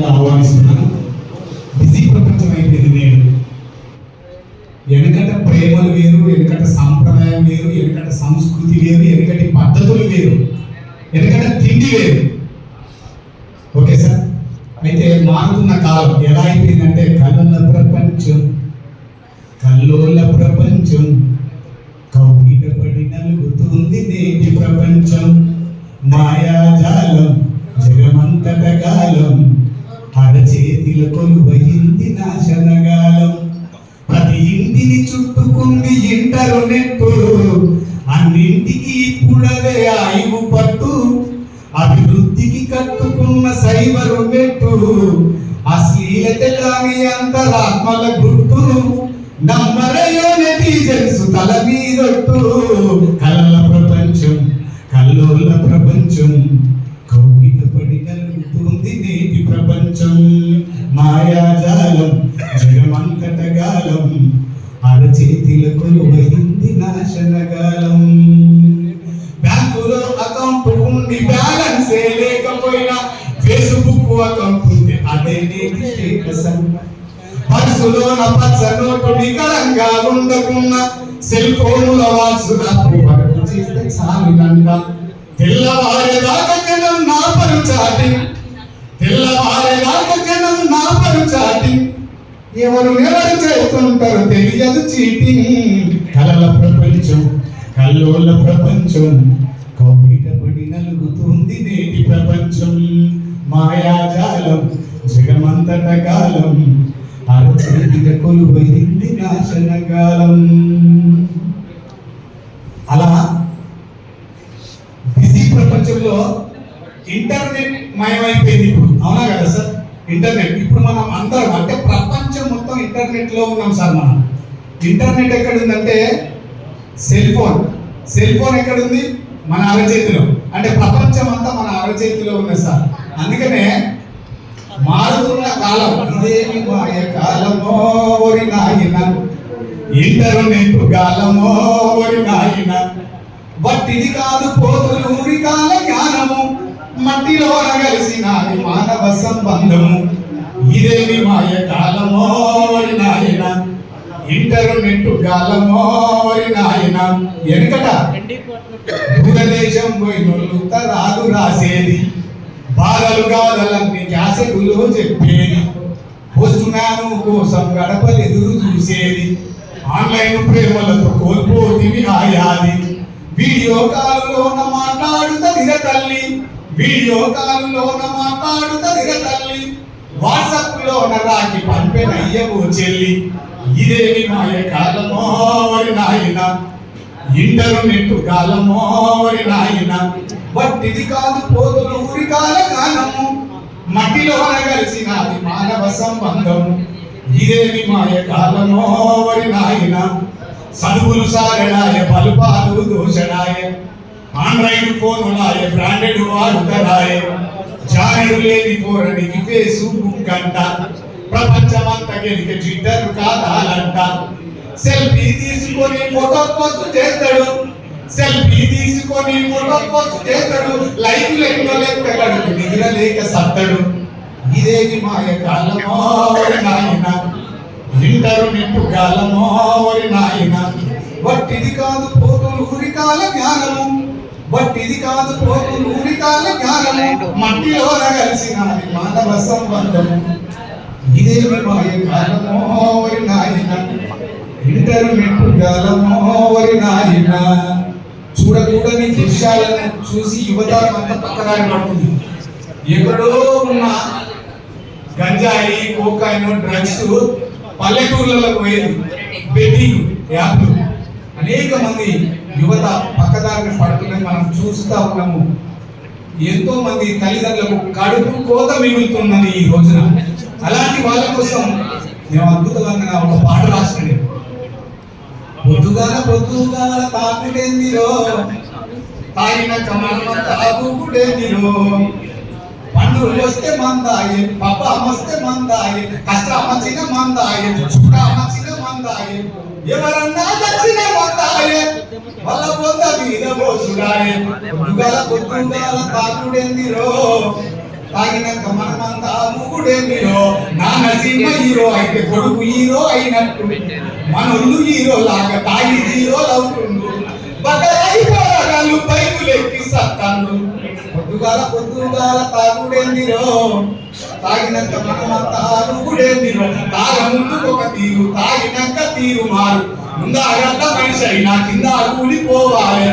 ఆహ్వానిస్తున్నాను. బిజీ ప్రపంచం అయిపోయింది నేను. వెనకట ప్రేమలు వేరు వెనకట సాంప్రదాయం వేరు వెనకట సంస్కృతి వేరు వెనకటి పద్ధతులు వేరు వెనకట తిండి వేరు. Okay sir? అయితే మారుతున్న కాలం ఎలా అయిపోయిందంటే కళ్ళ ప్రపంచం కల్లోల ప్రపంచం. కౌగిటపడి నలుగుతుంది నేటి ప్రపంచం. మాయాజాలం జగమంతట కాలం. అరచేతిల కొలువయింది నాశనగాలం ప్రతి ఇంటిని చుట్టుకుంది ఇంటరు నెట్టు. అన్నింటికి ఇప్పుడదే ఆయువు పట్టు. అభివృద్ధికి కట్టుకున్న సైబరు మెట్టు అశ్లీలత కాని అంతరాత్మల గుర్తు. నమ్మరయో నెటిజన్స్ తల మీదొట్టు. కలల ప్రపంచం కల్లోల ప్రపంచం. కౌగిట పడి పర్సులోన పచ్చ నోటు నికరంగా ఉండకున్న సెల్ ఫోనుల వాట్సాప్ వరకు చేస్తే చాలునంట తెల్లవారేదాకా జనం నా పరు తెల్లవారేదాకా జనం నా పరు ఎవరు ఎవరు చేస్తుంటారు తెలియదు చీటింగ్ కలల ప్రపంచం కల్లోల ప్రపంచం కౌగిటపడి నలుగుతుంది నేటి ప్రపంచం. మాయాజాలం జగమంతట కాలం. అరచేతిక కొలువైంది నాశనకాలం అలా బిజీ ప్రపంచంలో ఇంటర్నెట్ మయమైపోయింది ఇప్పుడు. అవునా కదా సార్? ఇంటర్నెట్. ఇప్పుడు మనం అందరం అంటే ప్రపంచం మొత్తం ఇంటర్నెట్లో ఉన్నాం సార్ మనం. ఇంటర్నెట్ ఎక్కడ ఉందంటే సెల్ ఫోన్. సెల్ ఫోన్ ఎక్కడ ఉంది మన అరచేతిలో. అంటే ప్రపంచం అంతా మన అరచేతిలో ఉంది సార్. అందుకనే మారుతున్న కాలం ఇదేమి మాయ కాలమో ఒరి నాయన. ఇంటర్నెట్ కాలమో ఒరి నాయన. వట్టిది కాదు పోతులు ఊరి కాల జ్ఞానము. మట్టిలో కలిసినది మానవ సంబంధము. ఇదేమి మాయ కాలమో ఒరి నాయన. ఇంటర్నెట్ కాలమో ఒరి నాయన. వెనుకట దూరదేశం పోయినోళ్ళు తరాలు రాసేది. బాధలు గాథలన్నీ క్యాసెటులో చెప్పేది. వస్తున్నాను కోసం గడపలు ఎదురు చూసేది. ఆన్లైన్ ప్రేమలతో కోల్పోతివి ఆయాది. వీడియో కాలులోన మాట్లాడుతదిగ తల్లి. వీడియో కాలులోన మాట్లాడుతదిగ తల్లి. వాట్సాప్ లోన రాకి పంపెనయ్యవో చెల్లి. ఇదేమి మాయ కాలమో వరి నాయన? ఇంటర్నెట్ కాలమో వరి నాయన? వట్టిది కాదు పోతులు ఊరి కాల మట్టిలో మట్టిలోన కలిసినది మానవ సంబంధము ఇదేమి మాయ కాలమో వరి నాయన. చదువులు సారడాయ పలుపాలు దోషడాయ ఆండ్రాయిడ్ ఫోనులాయ బ్రాండెడ్ వాడుకరాయ జారుడు లేని పోరనికి ఫేస్బుక్ అంట ప్రపంచమంతా గెలిక ట్విట్టర్ కాదాలంట. సెల్ఫీ తీసుకొని ఫోటో పోస్ట్ చేస్తాడు. సెల్ఫీ తీసుకొని ఫోటో పోస్ట్ చేస్తాడు లైక్ లెక్క లెక్కగడు నిద్ర లేక సత్తడు. ఇదేది మాయ కాలమో నాయన? ఇంటరు నింపు కాలమో నాయన? వట్టిది కాదు పోతులు ఊరికాల జ్ఞానము. వట్టిది కాదు పోతులు ఊరికాల జ్ఞానము. మట్టిలో కలిసిన మానవ సంబంధము. ఇదేమి మాయ కాలమో ఓరి నాయన ఇంటర్నెట్ కాలమో నాయన? చూడకూడని దృశ్యాలను చూసి యువత అంతా పక్కదారి పడుతుంది. ఎక్కడో ఉన్న గంజాయి కోకాయిన్ డ్రగ్స్ పల్లెటూర్లలో పోయేది. బెట్టింగ్ యాప్లు అనేక మంది యువత పక్కదారిని పడుతున్నది మనం చూస్తా ఉన్నాము. ఎంతో మంది తల్లిదండ్రులకు కడుపు కోత మిగులుతున్నది ఈ రోజున. అలాంటి వాళ్ళ కోసం మేము అద్భుతంగా ఒక పాట రాసినది. పొద్దుగాల పొద్దుగాల తాకుడేందిరో తాగిన కమలమ తాగుకుడేందిరో? పండుగ వస్తే మందాయి పప్ప అమ్మస్తే మందాయి కష్టం అమ్మచిన మందాయి చుట్ట అమ్మచిన మందాయి ఎవరన్నా దక్షిణ మందాయి వల్ల పొంద మీద పోసుడాయి పొద్దుగాల పొద్దుగాల తాకుడేందిరో తాగినాక మనమంతా మూగుడేమిరో నా సినిమా హీరో అయితే కొడుకు హీరో అయినట్టు. మనోళ్ళు హీరో లాగా తాగి హీరో అవుతుండు బట్టరాయి పోరాగాళ్ళు బైకులు ఎక్కి సత్తాండు. పొద్దుగాల పొద్దుగాల తాగుడేందిరో? తాగినాక మనమంతా మూగుడేందిరో తాగ ముందుకు ఒక తీరు తాగినాక తీరు మారు. ముందాగంట మనిషి అయినా కింద కూలిపోవాలి.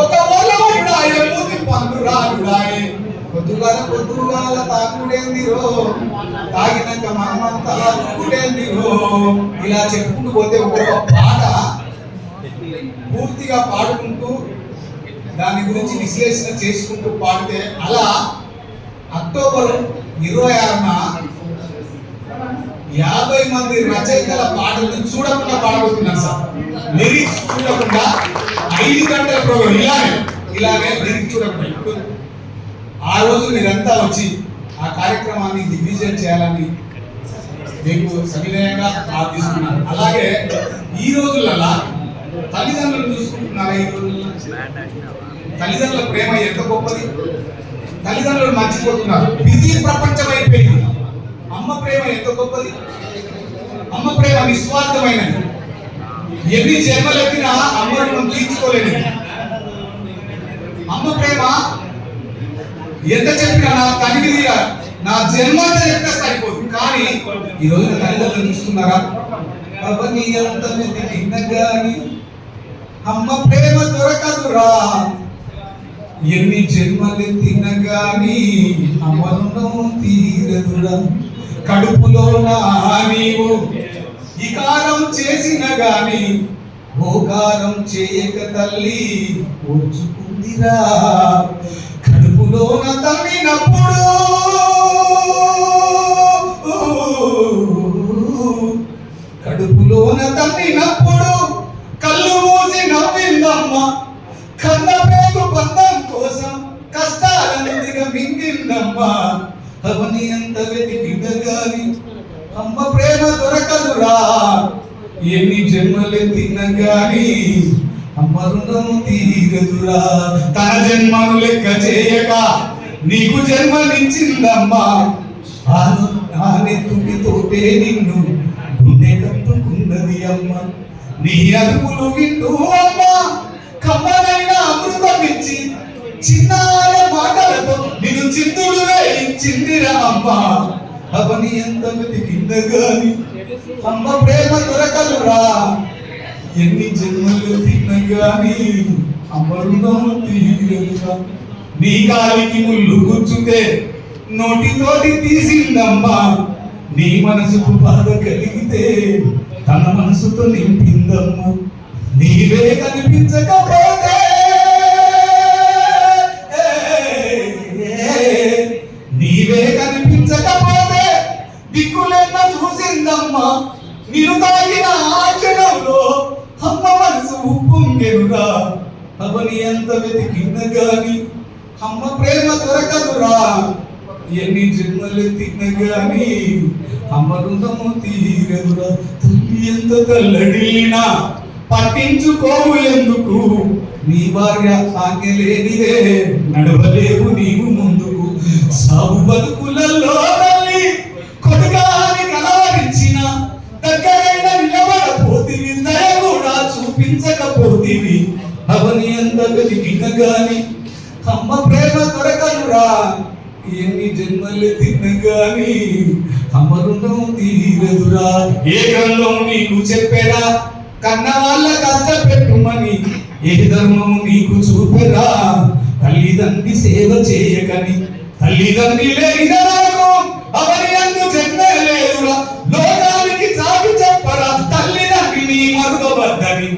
ఒక ఓలవాడుడాయే మూతి పండు రాడుడాయే పొద్దుగాల పొద్దుగాల తాకుడేందిరో తాగినాక మనమంతా తాకుడేందిరో ఇలా చెప్పుకుంటూ పోతే ఒక పాట పూర్తిగా పాడుకుంటూ దాని గురించి విశ్లేషణ చేసుకుంటూ పాడితే అలా అక్టోబర్ ఇరవై ఆరున యాభై మంది రచయితల పాటలను చూడకుండా పాడబోతున్నాను సార్. లిరిక్స్ చూడకుండా ఐదు గంటల ప్రోగ్రామ్ ఇలానే ఇలానే లిరిక్స్ చూడకుండా. ఇప్పుడు ఆ రోజు మీరంతా వచ్చి ఆ కార్యక్రమాన్ని దిగ్విజయం చేయాలని మీకు సవినయంగా ప్రార్థిస్తున్నాను. అలాగే ఈ రోజులలో తల్లిదండ్రులు చూసుకుంటున్నారా ఈ రోజుల్లో తల్లిదండ్రుల ప్రేమ ఎంత గొప్పది? తల్లిదండ్రులు మర్చిపోతున్నారు. బిజీ ప్రపంచం అయిపోయింది. అమ్మ ప్రేమ ఎంత గొప్పది? అమ్మ ప్రేమ నిస్వార్థమైనది. ఎన్ని జన్మలెత్తినా అమ్మ రుణం తీర్చుకోలేదు అమ్మ ప్రేమ ఎంత చెప్పినా నా తనివిది నా జన్మ చెప్తే సరిపోదు. కానీ ఈ రోజున తల్లిదండ్రులు చూస్తున్నారా? అవని ఉంటుంది వెతికిన అమ్మ ప్రేమ దొరకదురా. ఎన్ని జన్మలు గాని అమ్మను తీరదురా. కడుపులో నీవు. ఇకారం చేసిన గాని ఓకారం చేయక తల్లి ఓచుకుందిరా కడుపులోన తమ్మినప్పుడు. కడుపులోన తమ్మినప్పుడు. కళ్ళు మూసి నవ్విందమ్మ. కన్న పేరు బంధం కోసం కష్టాలను దిగ మింగిందమ్మ అవని ఎంత వెతికిన గాని అమ్మ ప్రేమ దొరకదురా. ఎన్ని జన్మలెత్తిన గాని అమ్మ తీరదురా. తన జన్మను లెక్క చేయక నీకు జన్మనిచ్చిందమ్మా. ఆ తోటే నిన్ను గుండె కట్టుకున్నది అమ్మ. నీ అరుపులు వింటూ అమ్మ కమ్మలైన అమృతం ఇచ్చి చిన్నాల మాటలతో నిన్ను చిందులు వేయించిందిరా అమ్మ. అవని ఎంత వెతికింద గాని అమ్మ ప్రేమ దొరకలురా ఎన్ని జన్మలు తిన్న అమరుణం తీరగా నీ కాలికి ముళ్ళు గుచ్చుతే నోటితోటి తీసిందమ్మా. నీ మనసుకు బాధ కలిగితే తన మనసుతో నింపిందమ్మా. నీవే కనిపించకపోతే. నీవే కనిపించకపోతే దిక్కులెన్న చూసిందమ్మా. నిన్ను తాగిన ఆచరణలో అమ్మ మనసు ఉప్పొంగెనురా అవని ఎంత వెతికిన గాని అమ్మ ప్రేమ దొరకదురా. ఎన్ని జన్మలు తిన్న గాని అమ్మ రుణము తీరదురా. తల్లి ఎంత తల్లడిల్లినా పట్టించుకోవు ఎందుకు? నీ భార్య ఆకలేనిదే నడవలేవు నీవు ముందుకు. సాగు బతుకులలో కూడా చూపించకపోతివి అవని ఎంత వెతికిన గాని. అమ్మ ప్రేమ దొరకనురా ఎన్ని జన్మలు తిన్న గాని. అమ్మ రుణం తీరదురా ఏ గ్రంథం నీకు చెప్పేరా? కన్న వాళ్ళ కష్టపెట్టుమని ఏ ధర్మము నీకు చూపెరా? తల్లిదండ్రి సేవ చేయకని తల్లిదండ్రి లేని అవని అందు తల్లిదండ్రి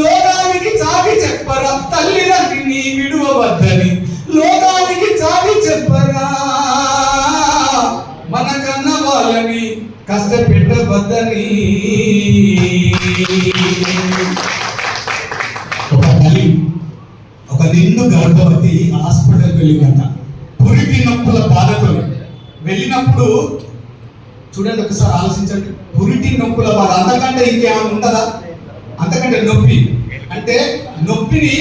లోకానికి చాటి చెప్పరా తల్లి నీ విడువవద్దని లోకానికి చాటి చెప్పరా. మనకన్న వాళ్ళని కష్టపెట్టవద్దని ఒక తల్లి ఒక నిండు గర్భవతి హాస్పిటల్కి వెళ్ళిందంట. పురిటి నొప్పుల బాధతో వెళ్ళినప్పుడు చూడండి ఒకసారి ఆలోచించండి. పురిటి నొప్పుల బాధ. అంతకంటే ఇంకేమైనా ఉంటుందా? అంతకంటే నొప్పి. అంటే నొప్పిని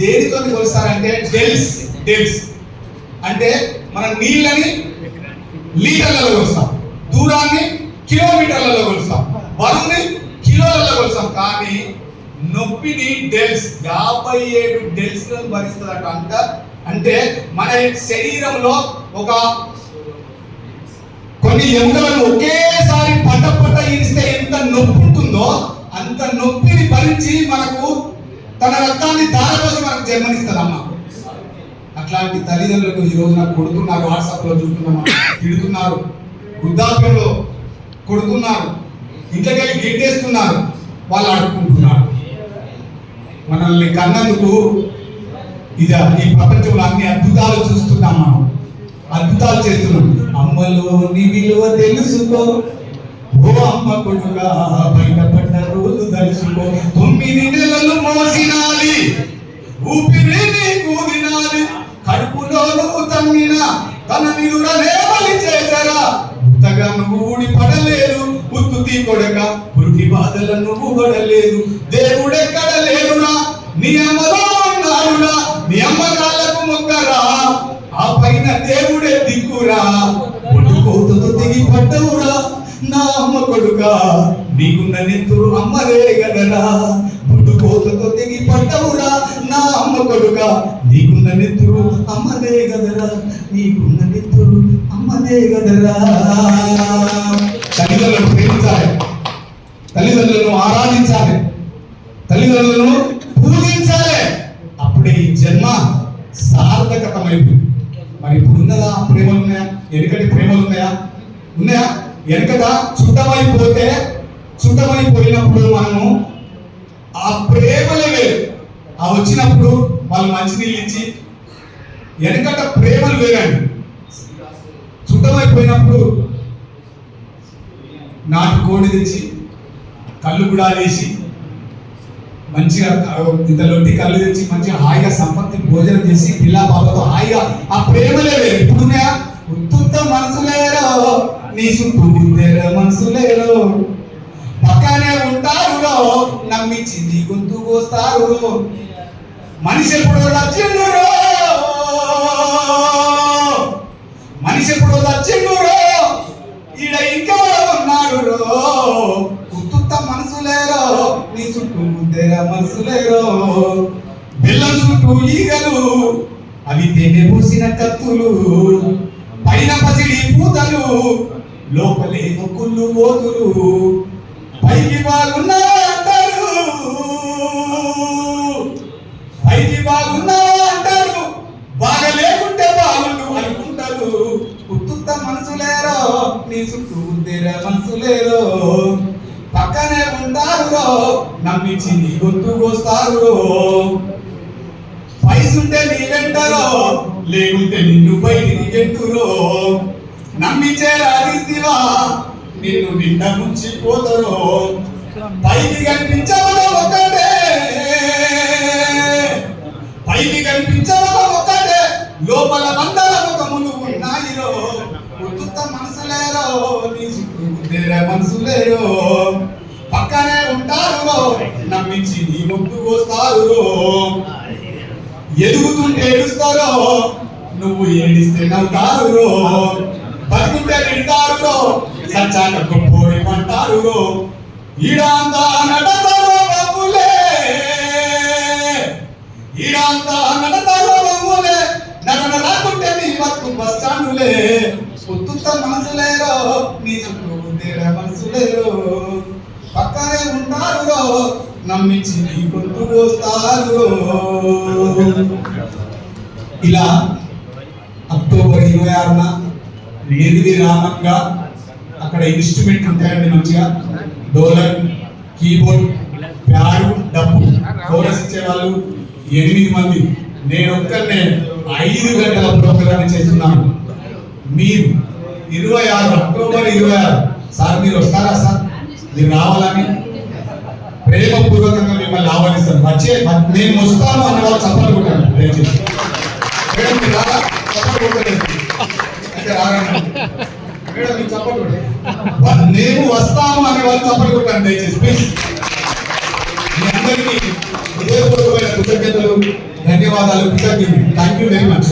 దేనితో కొలుస్తారంటే డెల్స్ డెల్స్. అంటే మన నీళ్ళని లీటర్లలో కొలుస్తాం దూరాన్ని కిలోమీటర్లలో కొలుస్తాం బరువుని కిలోలలో కొలుస్తాం కానీ నొప్పిని డెల్స్ యాభై ఏడు డెల్స్ భరిస్తుందట అంట. అంటే మన శరీరంలో ఒక కొన్ని ఎముకలను ఒకే తన రక్తాన్ని దారపోసి మనకు జన్మనిస్తుందమ్మ అట్లాంటి తల్లిదండ్రులకు ఈ రోజున కొడుతున్నారు వాట్సాప్లో చూస్తున్నాం తిడుతున్నారు. వృద్ధాప్యంలో కొడుతున్నారు. ఇంట్లోకి వెళ్ళి గిట్టేస్తున్నారు వాళ్ళు ఆడుకుంటున్నారు. మనల్ని కన్నందుకు ఇది ఈ ప్రపంచంలో అన్ని అద్భుతాలు చూస్తున్నాం మనం. అద్భుతాలు చేస్తున్నాం. అమ్మలోని విలువ తెలుసుకో. ఓ అమ్మ కొడుగా బయటపడ్డ రోజు తెలుసుకో తొమ్మిది నెలలు మోసినాలి. ఊపిరి నీకు వినాలి. కడుపులో నువ్వు తమ్మిన తన నిలుడనే బలి చేసరా. ఉత్తగా నువ్వు ఊడి పడలేదు ఉత్తుతి కొడక పురుటి బాధల నువ్వు కొడలేదు దేవుడెక్కడ లేడురా నీ అమ్మలో ఉన్నాడురా. నీ అమ్మ కాళ్ళకు మొక్కరా. ఆ పైన దేవుడే దిక్కురా. ఒడ్డు కోతతో తెగి పడ్డవురా. నా అమ్మ కొడుక నీకున్న నెత్తురు అమ్మలే గదరా. బుడ్డు కోతతో తెగి నా అమ్మ కొడుక నీకున్న నెత్తురు అమ్మలే గదరా. నీకున్న నెత్తురు అమ్మలే గదరా. తల్లిదండ్రులను ప్రేమించాలి. తల్లిదండ్రులను ఆరాధించాలి. తల్లిదండ్రులను పూజించాలి. అప్పుడే ఈ జన్మ సార్థకతమైంది మరి ఇప్పుడు ఉన్నదా ప్రేమలు ఉన్నాయా వెనుకటి ప్రేమలు ఉన్నాయా? ఉన్నాయా శుద్ధమైపోతే చుట్టమైపోతే చుట్టమైపోయినప్పుడు మనము ఆ ప్రేమలే వేరు. ఆ వచ్చినప్పుడు వాళ్ళు మంచినీళ్ళు ఇచ్చి వెనకట ప్రేమలు వేరండి. చుట్టమైపోయినప్పుడు నాటు కోడి తెచ్చి కళ్ళు కూడా వేసి మంచిగా ఇంత లొట్టి కళ్ళు తెచ్చి మంచిగా హాయిగా సంపత్తి భోజనం చేసి పిల్ల పాపతో హాయిగా ఆ ప్రేమలే వేరు. ఇప్పుడున్నాయా? ఉత్తుత్త మనసులేరా? నీ చుట్టూ ఉందేరో మనసులేరో. పక్కనే ఉంటారు నమ్మించి నీ గొంతు కోస్తారు మనిషి ఎప్పుడు వచ్చిండు మనిషి ఎప్పుడు వచ్చిండు ఈడ ఇంకా ఉన్నాడు రో మనసులేరో నీ చుట్టూ ముద్దెర మనసులేరో. బెల్లం చుట్టూ ఈగలు అవి తేనె పూసిన కత్తులు పైన పసిడి పూతలు లోపలేమో కుళ్ళు పోతులు పైకి బాగున్నా అంటారు పైకి బాగున్నా అంటారు బాగా లేకుంటే బాగుండు అనుకుంటారు. ఉత్తుత్త మనసులేరో నీ చుట్టూ ఉద్దేర మనసులేరో. పక్కనే ఉంటారు నమ్మించి నీ గొంతు కోస్తారు పైసుంటే నీ వెంటరో లేకుంటే నిన్ను బయటికి గెంటురో నమ్మించే రాగిస్తివా నిన్ను నిండ ముంచి పోతారో. పైకి కనిపించవలో ఒకటే పైకి కనిపించవలో ఒకటే లోపల మందల ముఖములు ఉన్నాయిరో. ఉత్తుత్త మనసులేరో. నీ చుట్టూ ఉద్దేర మనసులేరో. పక్కనే ఉంటారు. నమ్మించి నీ ముక్కు వస్తారు ఎదుగుతుంటే ఏడుస్తారో. నువ్వు ఏడిస్తే నవ్వుతారు బతుకుంటే తింటారు సచ్చాక గొప్పోడి అంటారు ఈడాంతా నడతారో బాబులే ఈడాంతా నడతారో బాబులే నడన రాకుంటే నీ బతుకు బస్టాండులే స్టాండులే. ఉత్తుత్త మనసులేరో నీ చుట్టూ ఉందేరా మనసులేరో. పక్కనే ఉంటారు నమ్మించి నీ గొంతు పోస్తారు ఇలా అక్టోబర్ ఇరవై ఆరున ఎనిమిది రామంగా? అక్కడ ఇన్స్ట్రుమెంట్ ఉంటాయండి మంచిగా. డోలర్ కీబోర్డ్ ప్యాడ్ డబ్బు. కోరస్ ఇచ్చేవాళ్ళు ఎనిమిది మంది. నేను ఒక్కనే ఐదు గంటల ప్రోగ్రామ్ చేస్తున్నాను. మీరు ఇరవై ఆరు అక్టోబర్ ఇరవై ఆరు. సార్ మీరు వస్తారా సార్? మీరు రావాలని? ప్రేమపూర్వకంగా మిమ్మల్ని ఆహ్వానిస్తాను. వచ్చే నేను వస్తాను అన్న వాళ్ళు చప్పలు కొట్టాను దయచేసి. మేడం మీరు రారా చప్పలు కొట్టలేదు కొట్టండి నేను వస్తాను అనే వాళ్ళు చప్పలు కొట్టాను దయచేసి. ప్లీజ్ మీ అందరికీ హృదయపూర్వకమైన కృతజ్ఞతలు ధన్యవాదాలు కృతజ్ఞతలు. Thank you very much